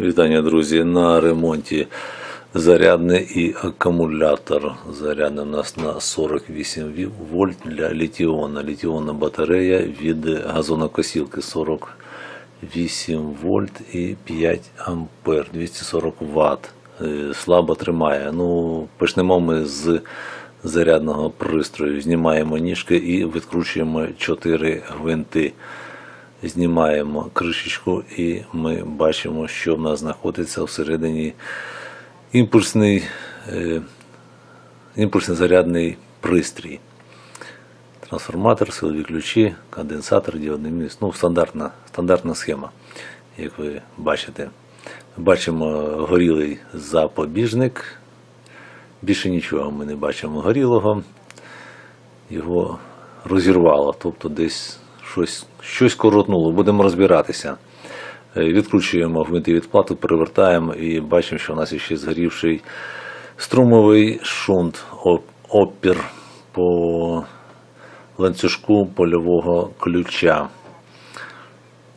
Вітання, друзі. На ремонті зарядний і акумулятор. Зарядний у нас на 48 ві- вольт для літіона. Літіонна батарея від газонокосілки 48 вольт і 5 ампер, 240 ватт. Е, Слабо тримає. Ну, почнемо ми з зарядного пристрою. Знімаємо ніжки і відкручуємо 4 гвинти знімаємо кришечку і ми бачимо, що в нас знаходиться всередині імпульсний, е, імпульсний зарядний пристрій. Трансформатор, силові ключі, конденсатор, діодний міст. Ну, стандартна, стандартна схема, як ви бачите. Бачимо горілий запобіжник. Більше нічого ми не бачимо горілого його розірвало, тобто десь щось, щось коротнуло. Будемо розбиратися. Е, Відкручуємо гвинти від плату, перевертаємо і бачимо, що у нас ще згорівший струмовий шунт, опір по ланцюжку польового ключа.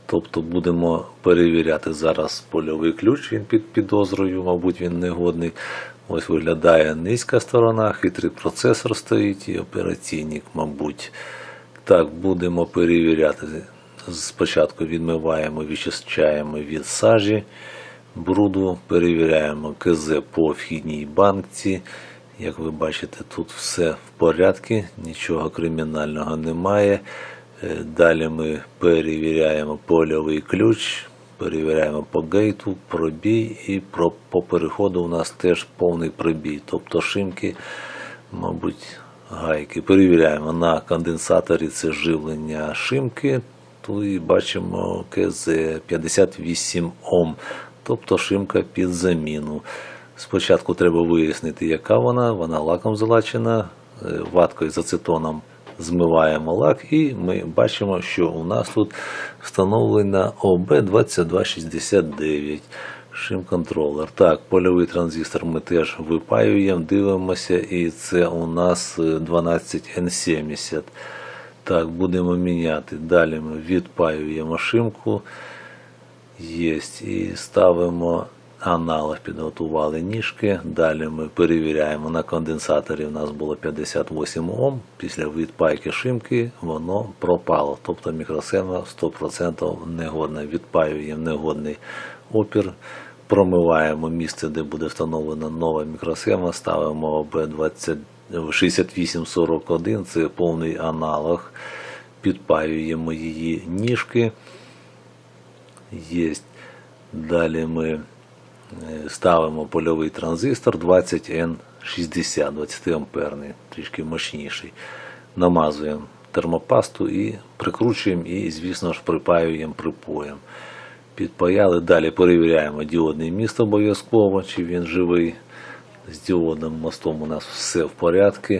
Тобто будемо перевіряти зараз польовий ключ, він під підозрою, мабуть, він негодний. Ось виглядає низька сторона, хитрий процесор стоїть і операційник, мабуть. Так, будемо перевіряти. Спочатку відмиваємо, відчищаємо від сажі бруду, перевіряємо КЗ по вхідній банкці. Як ви бачите, тут все в порядку, нічого кримінального немає. Е, Далі ми перевіряємо польовий ключ, перевіряємо по гейту, пробій і по переходу у нас теж повний пробій. Тобто шинки, мабуть, гайки. Перевіряємо на конденсаторі це живлення шимки. Тут і бачимо КЗ 58 Ом, тобто шимка під заміну. Спочатку треба вияснити, яка вона, вона лаком залачена, е, ваткою з ацетоном змиваємо лак, і ми бачимо, що у нас тут встановлена ОБ2269 шим-контролер. Так, польовий транзистор ми теж випаюємо, дивимося, і це у нас е, 12N70. Так, будемо міняти. Далі ми відпаюємо шимку. Єсть. І ставимо аналог, підготували ніжки. Далі ми перевіряємо на конденсаторі. У нас було 58 Ом. Після відпайки шимки воно пропало. Тобто мікросхема 100% негодна. Відпаюємо негодний опір. Промиваємо місце, де буде встановлена нова мікросхема, ставимо ОБ-20 6841, це повний аналог. Підпаюємо її ніжки. Єсть. Далі ми ставимо польовий транзистор 20N60, 20 амперний, трішки мощніший. Намазуємо термопасту і прикручуємо, і, звісно ж, припаюємо припоєм. Підпаяли, далі перевіряємо діодний міст обов'язково, чи він живий. З діодним мостом у нас все в порядку.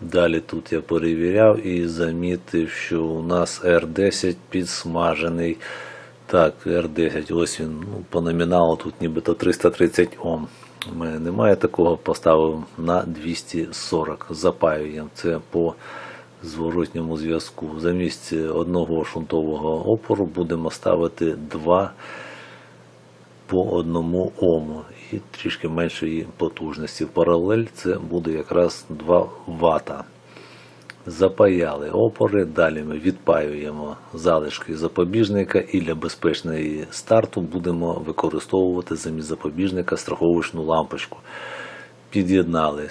Далі тут я перевіряв і замітив, що у нас R10 підсмажений. Так, R10, ось він ну, по номіналу тут нібито 330 Ом. У мене немає такого, поставив на 240. Запаюємо. Це по зворотньому зв'язку. Замість одного шунтового опору будемо ставити два по одному ому і трішки меншої потужності. Паралель це буде якраз 2 вата. Запаяли опори, далі ми відпаюємо залишки запобіжника і для безпечної старту будемо використовувати замість запобіжника страховочну лампочку. Під'єднали.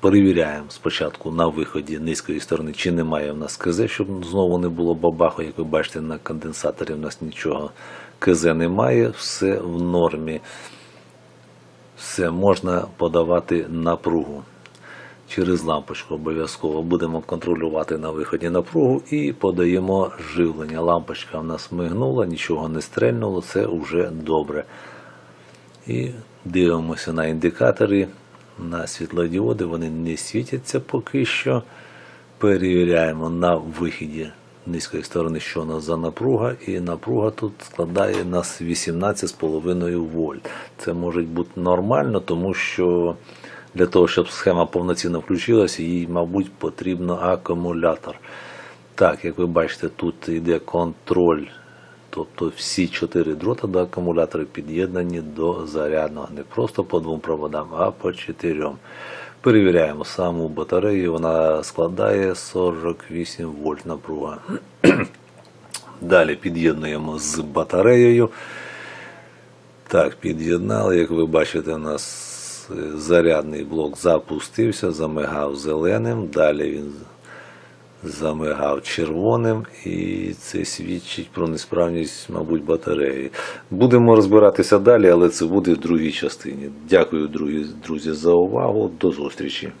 Перевіряємо спочатку на виході низької сторони, чи немає в нас КЗ, щоб знову не було бабаху. Як ви бачите, на конденсаторі в нас нічого КЗ немає, все в нормі. Все можна подавати напругу через лампочку обов'язково. Будемо контролювати на виході напругу і подаємо живлення. Лампочка в нас мигнула, нічого не стрельнуло, це вже добре. І дивимося на індикатори, на світлодіоди, вони не світяться поки що. Перевіряємо на вихіді низької сторони, що у нас за напруга, і напруга тут складає нас 18,5 вольт. Це може бути нормально, тому що для того, щоб схема повноцінно включилася, їй, мабуть, потрібно акумулятор. Так, як ви бачите, тут йде контроль Тобто всі чотири дрота до акумулятора під'єднані до зарядного. Не просто по двом проводам, а по чотирьом. Перевіряємо саму батарею, вона складає 48 вольт напруга. Далі під'єднуємо з батареєю. Так, під'єднали. Як ви бачите, у нас зарядний блок запустився, замигав зеленим. Далі він замигав червоним, і це свідчить про несправність, мабуть, батареї. Будемо розбиратися далі, але це буде в другій частині. Дякую, друзі, за увагу. До зустрічі.